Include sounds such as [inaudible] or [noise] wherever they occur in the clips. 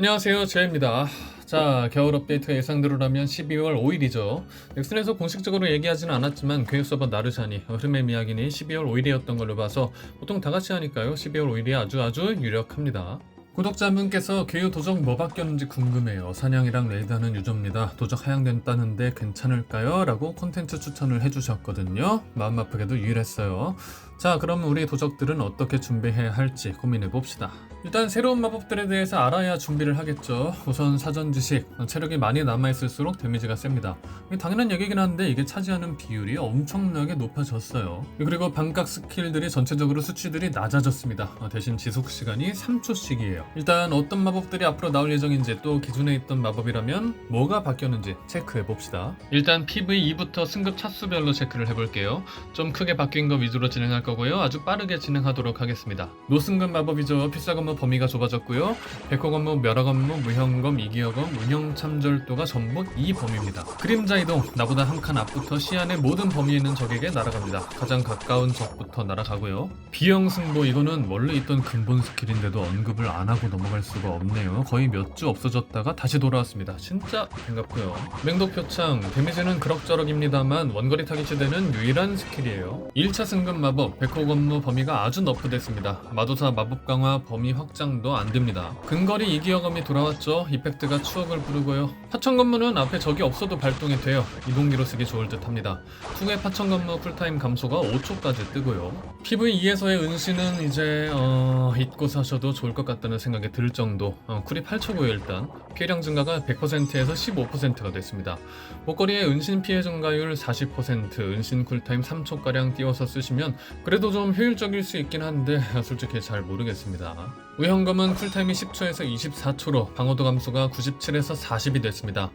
안녕하세요 제입니다 자 겨울 업데이트가 예상대로라면 12월 5일이죠 넥슨에서 공식적으로 얘기하지는 않았지만 교육 서버 나르샤니 흐름의 미야기니 12월 5일이었던 걸로 봐서 보통 다 같이 하니까요 12월 5일이 아주 아주 유력합니다 구독자분께서 개요 도적 뭐 바뀌었는지 궁금해요. 사냥이랑 레이드하는 유저입니다. 도적 하향됐다는데 괜찮을까요? 라고 콘텐츠 추천을 해주셨거든요. 마음 아프게도 유일했어요. 자, 그럼 우리 도적들은 어떻게 준비해야 할지 고민해 봅시다. 일단 새로운 마법들에 대해서 알아야 준비를 하겠죠. 우선 사전 지식, 체력이 많이 남아있을수록 데미지가 셉니다. 당연한 얘기긴 한데 이게 차지하는 비율이 엄청나게 높아졌어요. 그리고 반각 스킬들이 전체적으로 수치들이 낮아졌습니다. 어, 대신 지속 시간이 3초씩이에요. 일단 어떤 마법들이 앞으로 나올 예정인지 또 기존에 있던 마법이라면 뭐가 바뀌었는지 체크해 봅시다. 일단 PV2부터 승급 차수별로 체크를 해볼게요. 좀 크게 바뀐 거 위주로 진행할 거고요. 아주 빠르게 진행하도록 하겠습니다. 노승급 마법이죠. 필사검 무 범위가 좁아졌고요. 백호검무, 멸화검무, 무형검, 이기어검, 운영 참절도가 전부 이 범위입니다. 그림자 이동 나보다 한 칸 앞부터 시안의 모든 범위에 있는 적에게 날아갑니다. 가장 가까운 적부터 날아가고요. 비형 승보 이거는 원래 있던 근본 스킬인데도 언급을 안 하고 넘어갈 수가 없네요. 거의 몇 주 없어졌다가 다시 돌아왔습니다. 진짜 반갑고요. 맹독 표창 데미지는 그럭저럭입니다만 원거리 타깃이 되는 유일한 스킬이에요. 1차 승급 마법 백호 건무 범위가 아주 너프됐습니다. 마도사 마법 강화 범위 확장도 안 됩니다. 근거리 이기어검이 돌아왔죠. 이펙트가 추억을 부르고요. 파천 건무는 앞에 적이 없어도 발동이 돼요. 이동기로 쓰기 좋을 듯 합니다. 투의 파천 건무 쿨타임 감소가 5초까지 뜨고요. PV2에서의 은신은 이제 어, 잊고 사셔도 좋을 것 같다는 생각이 들 정도 어, 쿨이 8초고요 일단 피해량 증가가 100%에서 15%가 됐습니다 목걸이의 은신 피해 증가율 40% 은신 쿨타임 3초가량 띄워서 쓰시면 그래도 좀 효율적일 수 있긴 한데 [laughs] 솔직히 잘 모르겠습니다 우현검은 쿨타임이 10초에서 24초로 방어도 감소가 97에서 40이 됐습니다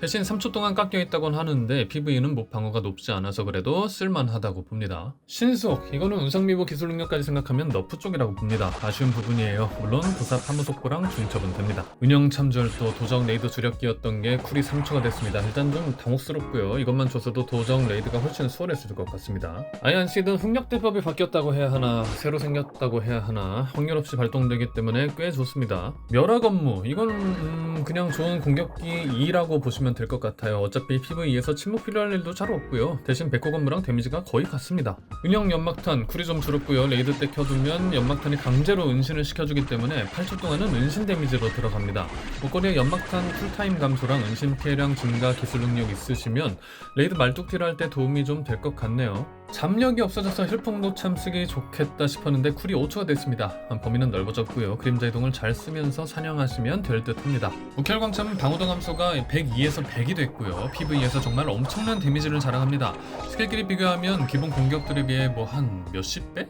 대신 3초 동안 깎여 있다곤 하는데 PV는 뭐 방어가 높지 않아서 그래도 쓸만하다고 봅니다. 신속 이거는 운상미보 기술 능력까지 생각하면 너프 쪽이라고 봅니다. 아쉬운 부분이에요. 물론 도사 파무 속보랑 중첩은 됩니다. 운영 참절도 도적 레이드 주력기였던 게 쿨이 3초가 됐습니다. 일단 좀 당혹스럽고요. 이것만 줬어도 도적 레이드가 훨씬 수월했을 것 같습니다. 아이안 씨든 흥력 대법이 바뀌었다고 해야 하나 새로 생겼다고 해야 하나 확률 없이 발동되기 때문에 꽤 좋습니다. 멸화 건무 이건 음, 그냥 좋은 공격기 2라고 보시면 될 것 같아요. 어차피 PVE에서 침묵 필요할 일도 잘 없고요. 대신 백호 건무랑 데미지가 거의 같습니다. 운영 연막탄 쿨이 좀 줄었고요. 레이드 때 켜두면 연막탄이 강제로 은신을 시켜주기 때문에 8초 동안은 은신 데미지로 들어갑니다. 목걸이에 연막탄 쿨타임 감소랑 은신 피해량 증가 기술 능력 있으시면 레이드 말뚝질 할때 도움이 좀 될 것 같네요. 잡력이 없어져서 힐풍도 참 쓰기 좋겠다 싶었는데 쿨이 5초가 됐습니다. 범위는 넓어졌고요. 그림자 이동을 잘 쓰면서 사냥하시면 될 듯합니다. 무켈광참은 방어도 감소가 102에서 100이 됐고요. PV에서 정말 엄청난 데미지를 자랑합니다. 스킬끼리 비교하면 기본 공격들에 비해 뭐 한 몇십 배?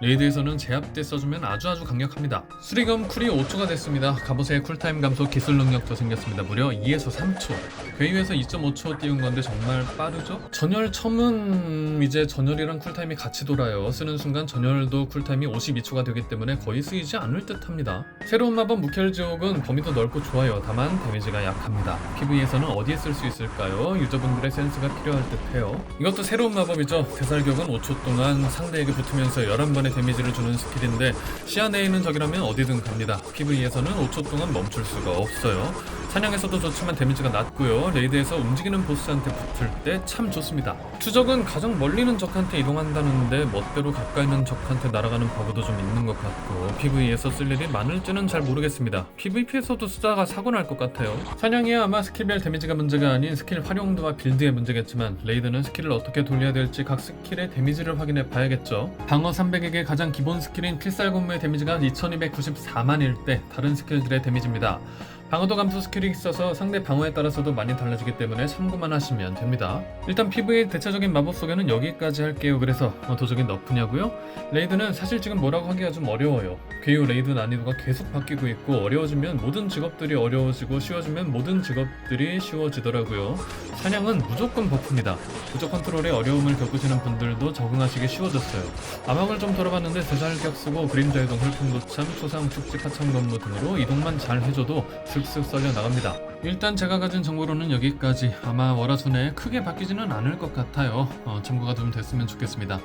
레이드에서는 제압 때 써주면 아주 아주 강력합니다. 수리검 쿨이 5초가 됐습니다. 갑옷의 쿨타임 감소 기술 능력도 생겼습니다. 무려 2에서 3초. 괴유에서 2.5초 띄운 건데 정말 빠르죠? 전열 첨은 이제 전열이랑 쿨타임이 같이 돌아요. 쓰는 순간 전열도 쿨타임이 52초가 되기 때문에 거의 쓰이지 않을 듯 합니다. 새로운 마법 무켈지옥은 범위도 넓고 좋아요. 다만 데미지가 약합니다. PV에서는 어디에 쓸 수 있을까요? 유저분들의 센스가 필요할 듯 해요. 이것도 새로운 마법이죠. 대살격은 5초 동안 상대에게 붙으면서 11번의 데미지를 주는 스킬인데 시야 내에 있는 적이라면 어디든 갑니다. PV에서는 5초 동안 멈출 수가 없어요. 사냥에서도 좋지만 데미지가 낮고요. 레이드에서 움직이는 보스한테 붙을 때 참 좋습니다. 추적은 가장 멀리 있는 적한테 이동한다는데 멋대로 가까이 있는 적한테 날아가는 버그도 좀 있는 것 같고 PV에서 쓸 일이 많을지는 잘 모르겠습니다. PVP에서도 쓰다가 사고 날 것 같아요. 사냥이 아마 스킬별 데미지가 문제가 아닌 스킬 활용도와 빌드의 문제겠지만 레이드는 스킬을 어떻게 돌려야 될지 각 스킬의 데미지를 확인해 봐야겠죠. 방어 300에게 가장 기본 스킬인 필살군무의 데미지가 2294만일 때 다른 스킬들의 데미지입니다. 방어도 감소 스킬이 있어서 상대 방어에 따라서도 많이 달라지기 때문에 참고만 하시면 됩니다. 일단 PV의 대체적인 마법 소개는 여기까지 할게요. 그래서 어, 도적이 너프냐고요? 레이드는 사실 지금 뭐라고 하기가 좀 어려워요. 괴유 레이드 난이도가 계속 바뀌고 있고 어려워지면 모든 직업들이 어려워지고 쉬워지면 모든 직업들이 쉬워지더라고요. 사냥은 무조건 버프입니다. 부족 컨트롤에 어려움을 겪으시는 분들도 적응하시기 쉬워졌어요. 암흑을 좀 돌아봤는데 대살격 쓰고 그림자 이동 혈풍도참 초상 축지 하천 건무 등으로 이동만 잘 해줘도 슥슥 썰려 나갑니다. 일단 제가 가진 정보로는 여기까지 아마 월화순에 크게 바뀌지는 않을 것 같아요. 어, 참고가 좀 됐으면 좋겠습니다.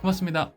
고맙습니다.